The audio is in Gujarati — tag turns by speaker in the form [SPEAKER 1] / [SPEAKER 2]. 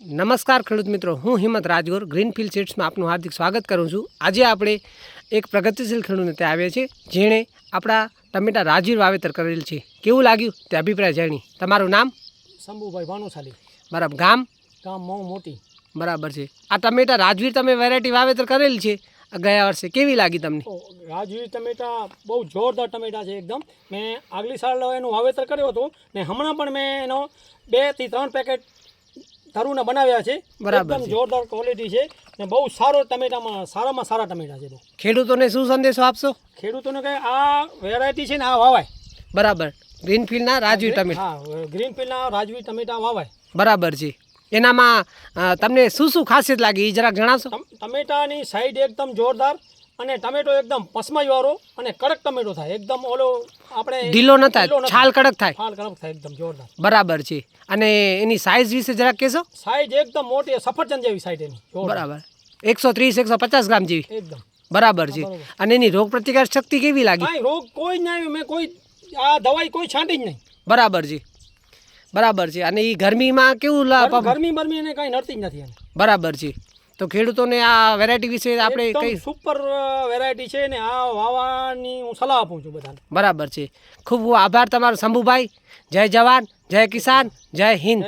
[SPEAKER 1] નમસ્કાર ખેડૂત મિત્રો હું હિંમત રાજગોર ગ્રીનફિલ્ડ સીડ્સમાં આપનું હાર્દિક સ્વાગત કરું છું. આજે આપણે એક પ્રગતિશીલ ખેડૂતને ત્યાં આવ્યા છે જેણે આપણા ટમેટા રાજીર વાવેતર કરેલ છે. કેવું લાગ્યું? તે અભિપ્રાય જાણી તમારું નામ?
[SPEAKER 2] શંભુભાઈ ભાનુશાલી.
[SPEAKER 1] બરાબર. ગામ?
[SPEAKER 2] ગામ મઉ મોટી.
[SPEAKER 1] બરાબર છે. આ ટમેટા રાજવીર તમે વેરાયટી વાવેતર કરેલ છે. આ ગયા વર્ષે કેવી લાગી તમને?
[SPEAKER 2] રાજવીર ટમેટા બહુ જોરદાર ટમેટા છે એકદમ. મેં આગલી સાલ એનું વાવેતર કર્યું હતું ને હમણાં પણ મેં એનો બેથી ત્રણ પેકેટ ધરુના બનાવ્યા છે.
[SPEAKER 1] બરાબર
[SPEAKER 2] જોરદાર ક્વોલિટી છે ને બહુ સારો ટમેટામાં સારામાં સારા ટમેટા છે
[SPEAKER 1] ખેડૂતોને શું સંદેશો આપશો?
[SPEAKER 2] ખેડૂતોને કહે આ વેરાયટી છે ને આ વાવાય.
[SPEAKER 1] બરાબર. ગ્રીનફિલ્ડના રાજવી ટમેટા
[SPEAKER 2] હા ગ્રીન પીલના રાજવી ટમેટા વાવાય.
[SPEAKER 1] બરાબર છે. એનામાં તમને શું શું ખાસિયત લાગી એ જરાક જણાવશો?
[SPEAKER 2] ટમ- ટમેટાની સાઈડ એકદમ જોરદાર. અને ટમેટો એકદમ પસમાઈ વાળો અને કડક ટમેટો થાય. એકદમ ઓલો આપણે
[SPEAKER 1] ઢીલો ન થાય છાલ કડક થાય.
[SPEAKER 2] છાલ કડક થાય એકદમ જોરદાર.
[SPEAKER 1] બરાબર છે. અને એની સાઇઝ વિશે જરાક કહેશો?
[SPEAKER 2] સાઈઝ એકદમ મોટી સફરજન જેવી સાઈઝ એની.
[SPEAKER 1] બરાબર. એકસો ત્રીસ એકસો પચાસ ગ્રામ જેવી.
[SPEAKER 2] એકદમ.
[SPEAKER 1] બરાબર છે. અને એની રોગ પ્રતિકાર શક્તિ કેવી લાગી?
[SPEAKER 2] રોગ કોઈ ના આવ્યો. મેં કોઈ આ દવાઈ કોઈ છાંટી જ નહીં.
[SPEAKER 1] બરાબર છે. બરાબર છે. અને એ ગરમીમાં કેવું
[SPEAKER 2] ગરમી બરમી એને કાંઈ નડતી જ નથી
[SPEAKER 1] બરાબર છે. તો ખેડૂતોને આ વેરાયટી વિશે આપણે કઈ
[SPEAKER 2] સુપર વેરાયટી છે ને આ વાવવાની હું સલાહ આપું છું બધાને.
[SPEAKER 1] બરાબર છે. ખૂબ ખૂબ આભાર તમારો શંભુભાઈ. જય જવાન જય કિસાન
[SPEAKER 2] જય હિન્દ.